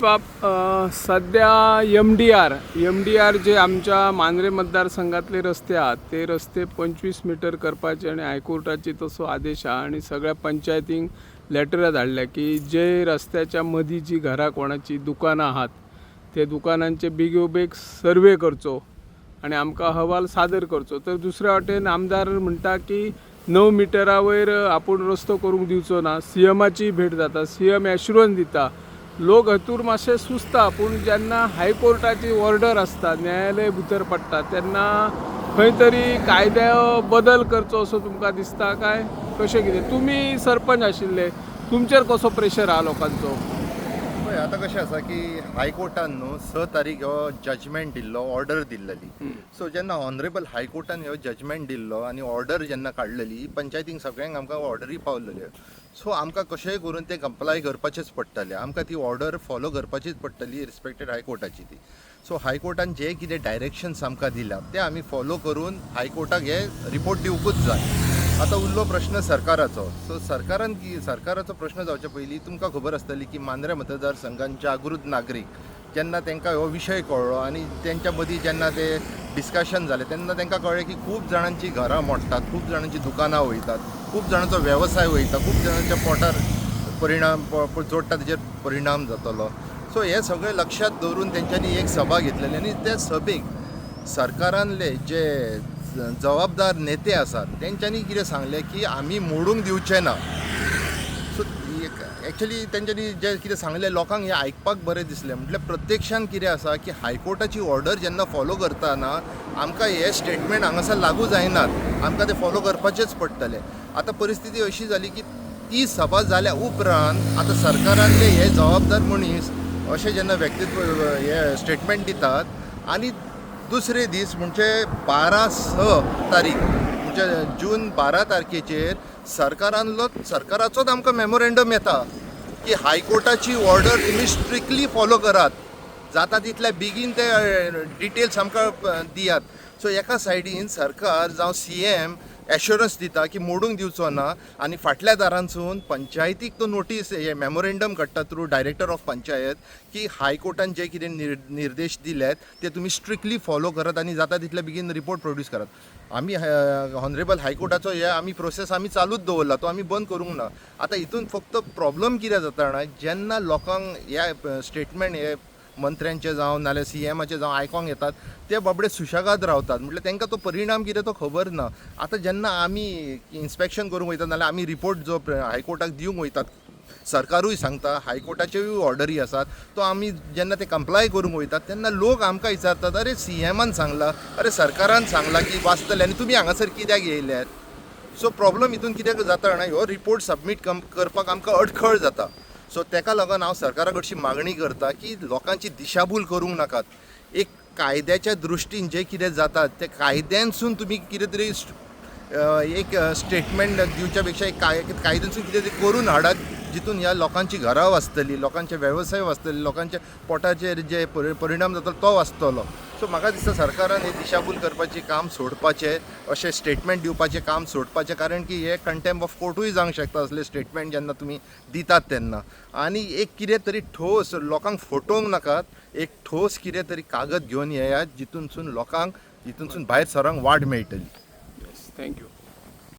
बाप सध्या M D R M D R जे आमच्या मांद्रे मतदारसंघातले रस्ते आहात ते रस्ते पंचवीस मीटर करपाचे आणि हायकोर्टाची तसो आदेश आहा आणि सगळ्या पंचायतींक लेटरां धाडल्या की जे रस्त्याच्या मदीं जी घरां कोणाची दुकानां आहात ते दुकानांचे बेगोबेग सर्वे करचो आणि आमकां अहवाल सादर करचो. तर दुसऱ्या वाटेन आमदार म्हणटा की णव मिटरा वयर आपूण रस्तो करूंक दिवचो ना सी एमाची भेट जाता सी एम एश्युरन्स दिता लोक हातूर मातशे सुस्ता पूण जेन्ना हायकोर्टाची ऑर्डर आसता न्यायालय भितर पडटा तेन्ना खंय तरी कायद्या बदल करचो असो तुमकां दिसता काय? कशें कितें? तुमी सरपंच आशिल्ले तुमचेर कसो प्रेशर आहा लोकांचो? आतां कशें आसा की हायकोर्टान न्हू स तारीख हो जजमेंट दिल्लो ऑर्डर दिल्लली. सो जेन्ना ऑनरेबल हायकोर्टान हो जजमेंट दिल्लो आनी ऑर्डर जेन्ना काडलेली पंचायतींक सगळ्यांक आमकां ऑर्डरी पावलेल्यो सो आमकां कशेंय करून ते कंप्लाय करपाचेच पडटलें. आमकां ती ऑर्डर फॉलो करपाचीच पडटली रिस्पेक्टेड हायकोर्टाची ती. सो हायकोर्टान जे कितें डायरेक्शन्स आमकां दिल्या ते आमी फॉलो करून हायकोर्टाक हे रिपोर्ट दिवंकूच जाय. आतां उरलो प्रश्न सरकाराचो. सो सरकारान की सरकाराचो प्रश्न जावचे पयलीं तुमकां खबर आसतली की मांद्रे मतदारसंघान जागृत नागरीक जेन्ना तांकां हो विशय कळ्ळो आनी तेंच्या मदीं जेन्ना ते डिस्कशन जालें तेन्ना तांकां कळ्ळें की खूब जाणांची घरां मोडटात खूब जाणांची दुकानां वयतात खूब जाणांचो वेवसाय वयता खूब जाणांच्या पोटार परिणाम जोडटा तेजेर परिणाम जातलो. सो हे सगळें लक्षात दवरून तेंच्यांनी एक सभा घेतलेली आनी त्या सभेक सरकारांतले जे जबाबदार नेते आसात तेंच्यांनी कितें सांगलें की आमी मोडूंक दिवचे ना. सो एक्चुली तेंच्यांनी जे कितें सांगलें लोकांक हें आयकपाक बरें दिसलें. म्हटल्यार प्रत्यक्षान कितें आसा की हायकोर्टाची ऑर्डर जेन्ना फॉलो करताना आमकां हे स्टेटमेंट हांगासर लागू जायनात. आमकां ते फॉलो करपाचेच पडटले. आतां परिस्थिती अशी जाली की ती सभा जाल्या उपरांत आतां सरकारांतले हे जबाबदार मनीस अशें जेन्ना व्यक्तित्व हे स्टेटमेंट दितात आनी दुसरे दीस म्हणजे बारा स तारीख म्हणजे जून बारा तारखेचेर सरकारांलो सरकाराचोच आमकां मेमोरेंडम येता की हायकोर्टाची ऑर्डर तुमी स्ट्रिक्टली फॉलो करात. जाता तितल्या बेगीन ते डिटेल्स आमकां दियात. सो एका सायडीन सरकार जावं सी एम एश्युरन्स दिता की मोडूंक दिवचो ना आनी फाटल्या दारांसून पंचायतीक तो नोटीस हे मेमोरेंडम काडटा थ्रू डायरेक्टर ऑफ पंचायत की हायकोर्टान जे कितें निर निर्देश दिल्यात ते तुमी स्ट्रिक्टली फॉलो करात आनी जाता तितले बेगीन रिपोर्ट प्रोड्यूस करात. आमी हॉनरेबल हायकोर्टाचो हे आमी प्रोसेस आमी चालूच दवरला तो आमी बंद करूंक ना. आतां हितून फक्त प्रॉब्लम कितें जाता जाणा जेन्ना लोकांक हे स्टेटमेंट हे मंत्र्यांचे जावं नाल्यार सी एमाचे जावं आयकोंक येतात. ते बाबडे सुशेगाद रावतात. म्हटल्यार तांकां तो परिणाम कितें तो खबर ना. आतां जेन्ना आमी इन्स्पेक्शन करूंक वयतात नाल्यार आमी रिपोर्ट जो हायकोर्टाक दिवंक वयतात सरकारूय सांगता हायकोर्टाच्योय ऑर्डरी आसात तो आमी जेन्ना ते कंप्लाय करूंक वयतात तेन्ना लोक आमकां विचारतात अरे सी एमान सांगला अरे सरकारान सांगला की वाचतले आनी तुमी हांगासर कित्याक येयल्यात सो प्रॉब्लम हितून कित्याक जाता जाणा? ह्यो रिपोर्ट सबमीट कम करपाक आमकां अडखळ जाता. सो तेका लागून हांव सरकारा कडची मागणी करता की लोकांची दिशाभूल करूंक नाकात. एक कायद्याच्या दृश्टीन जें कितें जाता ते कायद्यांसून तुमी कितें तरी एक स्टेटमेंट दिवच्या पेक्षा एक काय कायद्यांसून कितें तरी करून हाडात जितून ह्या लोकांची घरां वाचतली लोकांचे वेवसाय वाचतले लोकांच्या पोटाचेर जे परि- परिणाम जातलो तो वाचतलो. सो म्हाका दिसता सरकारान हे दिशाभूल करपाचें काम सोडपाचें अशें स्टेटमेंट दिवपाचें काम सोडपाचें कारण की हे कंटेम्प ऑफ कोर्टूय जावंक शकता असले स्टेटमेंट जेन्ना तुमी दितात तेन्ना आनी एक कितें तरी ठोस लोकांक फटोवंक नाकात एक ठोस कितें तरी कागद घेवन येयात जितूनसून लोकांक जितूनसून भायर सरांक वाट मेळटली. थँक्यू